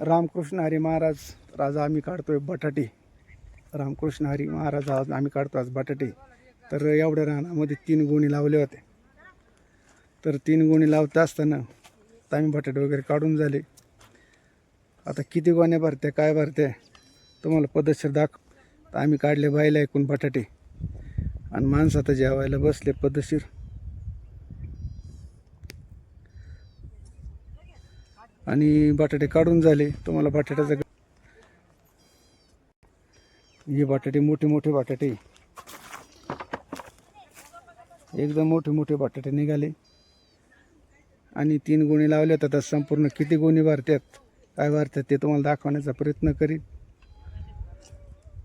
रामकृष्ण हरी महाराज राजा आम्ही काढतोय बटाटे. रामकृष्ण हरी महाराज आज आम्ही काढतो आज बटाटे. तर एवढ्या रानामध्ये तीन गोणी लावले होते. तर तीन गोणी लावता असताना तर आम्ही बटाटे वगैरे काढून झाले. आता किती गोण्या भरते काय भरते तुम्हाला पद्धतशीर दाख तर आम्ही काढले बायला ऐकून बटाटे. आणि माणसं आता जेवायला बसले पद्धतशीर. आणि बटाटे काढून झाले. तुम्हाला बटाट्याचं हे बटाटे मोठे मोठे बटाटे. एकदम मोठे मोठे बटाटे निघाले. आणि तीन गोणी लावल्या आता संपूर्ण किती गोणी भरतात काय भरतात ते तुम्हाला दाखवण्याचा प्रयत्न करीन.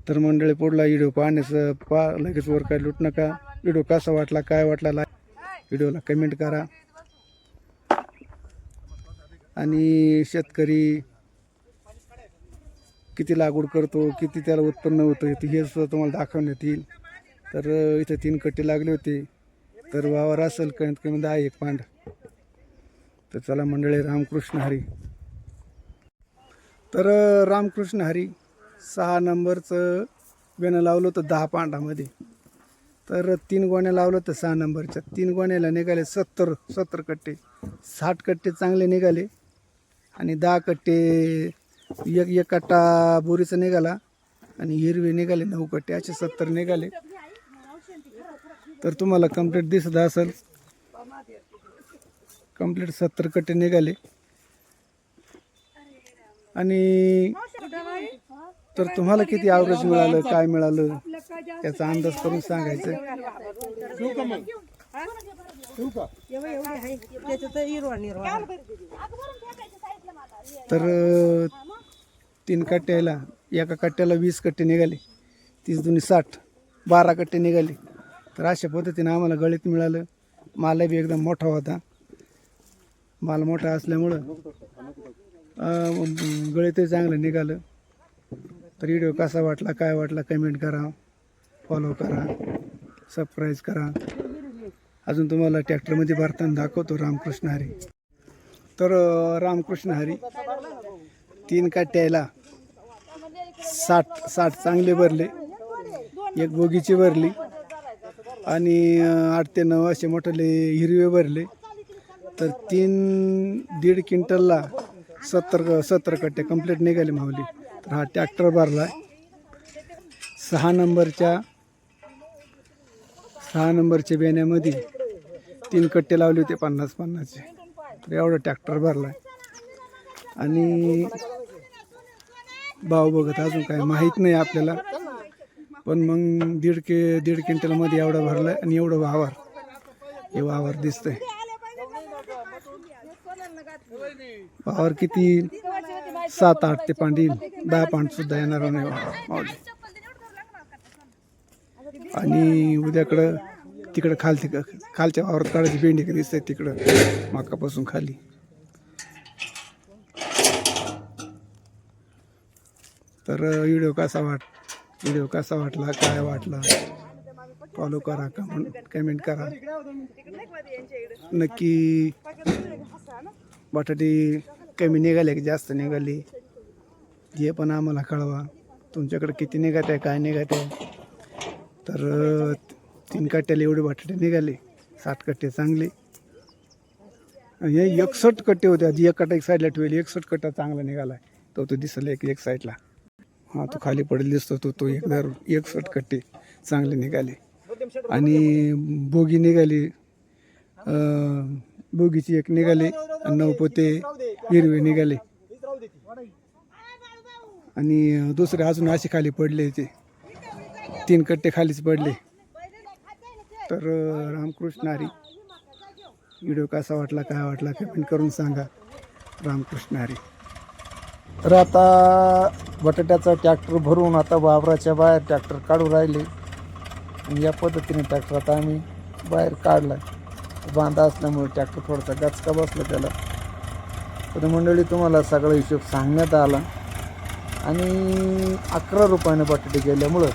तर मंडळी पुढला व्हिडिओ पाहण्याचं पा लगेच वर काय लुट नका. व्हिडिओ कसा वाटला काय वाटला लाईक व्हिडिओला कमेंट करा. आणि शेतकरी किती लागवड करतो किती त्याला उत्पन्न होतं ते हे सुद्धा तुम्हाला दाखवण्यात येईल. तर इथं तीन कट्टे लागले होते. तर वावर असेल कमीत कमी दहा एक पांड तर चला मंडळी रामकृष्ण हरी. तर रामकृष्ण हरी सहा नंबरचं वेणं लावलं होतं दहा पांडामध्ये तर तीन गोण्या लावलं होतं सहा नंबरच्या. तीन गोण्याला निघाले सत्तर सत्तर कट्टे. साठ कट्टे चांगले निघाले. आणि दहा कट्टे एक एक कट्टा बोरीचा निघाला आणि हिरवे निघाले नऊ कट्टे असे सत्तर निघाले. तर तुम्हाला कंप्लीट दिसत असेल. कंप्लीट सत्तर कट्टे निघाले. आणि तर तुम्हाला किती ॲव्हरेज मिळालं काय मिळालं त्याचा अंदाज करून सांगायचं निर्वा तर तीन कट्ट्याला एका कट्ट्याला वीस कट्टे निघाले. तीस दोन्ही साठ बारा कट्टे निघाले. तर अशा पद्धतीने आम्हाला गळीत मिळालं. माल बी एकदम मोठा होता. माल मोठा असल्यामुळं गळीतही चांगलं निघालं. तर व्हिडिओ कसा वाटला काय वाटला कमेंट करा. फॉलो करा. सबस्क्राईब करा. अजून तुम्हाला ट्रॅक्टरमध्ये भरताना दाखवतो रामकृष्ण हरी. तर रामकृष्ण हरी. तीन काट्याला साठ साठ चांगले भरले. एक बोगीची भरली. आणि आठ ते नऊ असे मोठले हिरवे भरले. तर तीन दीड क्विंटलला सत्तर सत्तर कट्टे कंप्लीट निघाले मावली तर हा ट्रॅक्टर भरला. सहा नंबरच्या सहा नंबरच्या बेण्यामध्ये तीन कट्टे लावले होते पन्नास पन्नासचे. तर एवढा ट्रॅक्टर भरला. आणि भाव बघत अजून काय माहीत नाही आपल्याला. पण मग दीड के दीड क्विंटलमध्ये एवढा भरला आणि एवढं वावर. हे वावर दिसतंय. वावर किती? सात आठ ते पांढरी दहा पांड सुद्धा येणार नाही वावर. आणि उद्याकडं तिकडं खाल तिकडं खालच्या वावरात काढायची भेंडी दिसते तिकडं. माकापासून खाली. तर व्हिडिओ कसा वाट व्हिडिओ कसा वाटला काय वाटला? फॉलो करा कमेंट कमेंट करा. नक्की बटाटे कमी निघाले की जास्त निघाली? हे पण आम्हाला कळवा. तुमच्याकडे किती निघत आहे काय निघत? आहे तर तीन कट्ट्याला एवढे बटाटे निघाले. साठ कट्टे चांगले. हे एकसठ कट्टे होते. आधी एक कट्टा एक साईडला ठेवली. एकसठ कट्टा चांगला निघाला तो तो दिसला एक एक साईडला हा तो खाली पडेल दिसतो तो तो एक दारू एकसष्ट कट्टे चांगले निघाले. आणि बोगी निघाली. बोगीची एक निघाली आणि नऊ पोते हिरवे निघाले. आणि दुसरे अजून असे खाली पडले ते. तीन कट्टे खालीच पडले. तर रामकृष्ण हरी. व्हिडिओ कसा वाटला काय वाटला कमेंट करून सांगा. रामकृष्ण हरी. तर आता बटाट्याचा ट्रॅक्टर भरून आता वावराच्या बाहेर ट्रॅक्टर काढू राहिले. आणि या पद्धतीने ट्रॅक्टर आता आम्ही बाहेर काढला. बांधा असल्यामुळे ट्रॅक्टर थोडासा गचका बसला त्याला. तर मंडळी तुम्हाला सगळा हिशोब सांगण्यात आला. आणि अकरा रुपयाने बटाटे गेल्यामुळं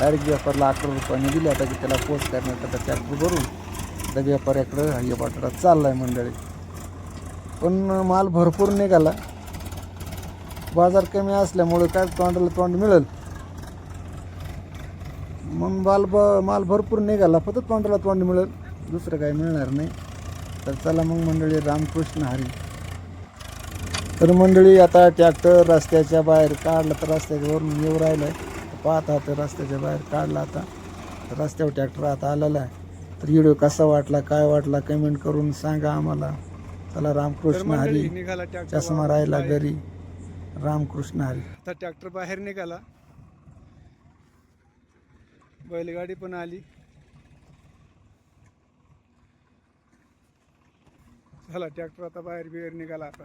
डायरेक्ट व्यापारला अकरा रुपयाने दिले. आता की त्याला पोच करण्यात आता ट्रॅक्टर भरून आता व्यापाऱ्याकडं हा बटाटा चालला आहे मंडळी. पण माल भरपूर निघाला. बाजार कमी असल्यामुळे काय तोंडाला तोंड मिळेल? मग माल ब माल भरपूर निघाला फक्त तोंडाला तोंड मिळेल. दुसरं काही मिळणार नाही. तर चला मग मंडळी रामकृष्ण हरी. तर मंडळी आता ट्रॅक्टर रस्त्याच्या बाहेर काढला तर रस्त्याच्या वरून येऊ राहिलं आहे पाहता तर रस्त्याच्या बाहेर काढला आता. रस्त्यावर ट्रॅक्टर आता आलेला आहे. तर व्हिडिओ कसा वाटला काय वाटला कमेंट करून सांगा आम्हाला. चला रामकृष्ण हरी. चष्मा राहिला घरी. रामकृष्ण हरी. आता ट्रॅक्टर बाहेर निघाला. बैलगाडी पण आली. झाला ट्रॅक्टर आता बाहेर बिहेर निघाला आता.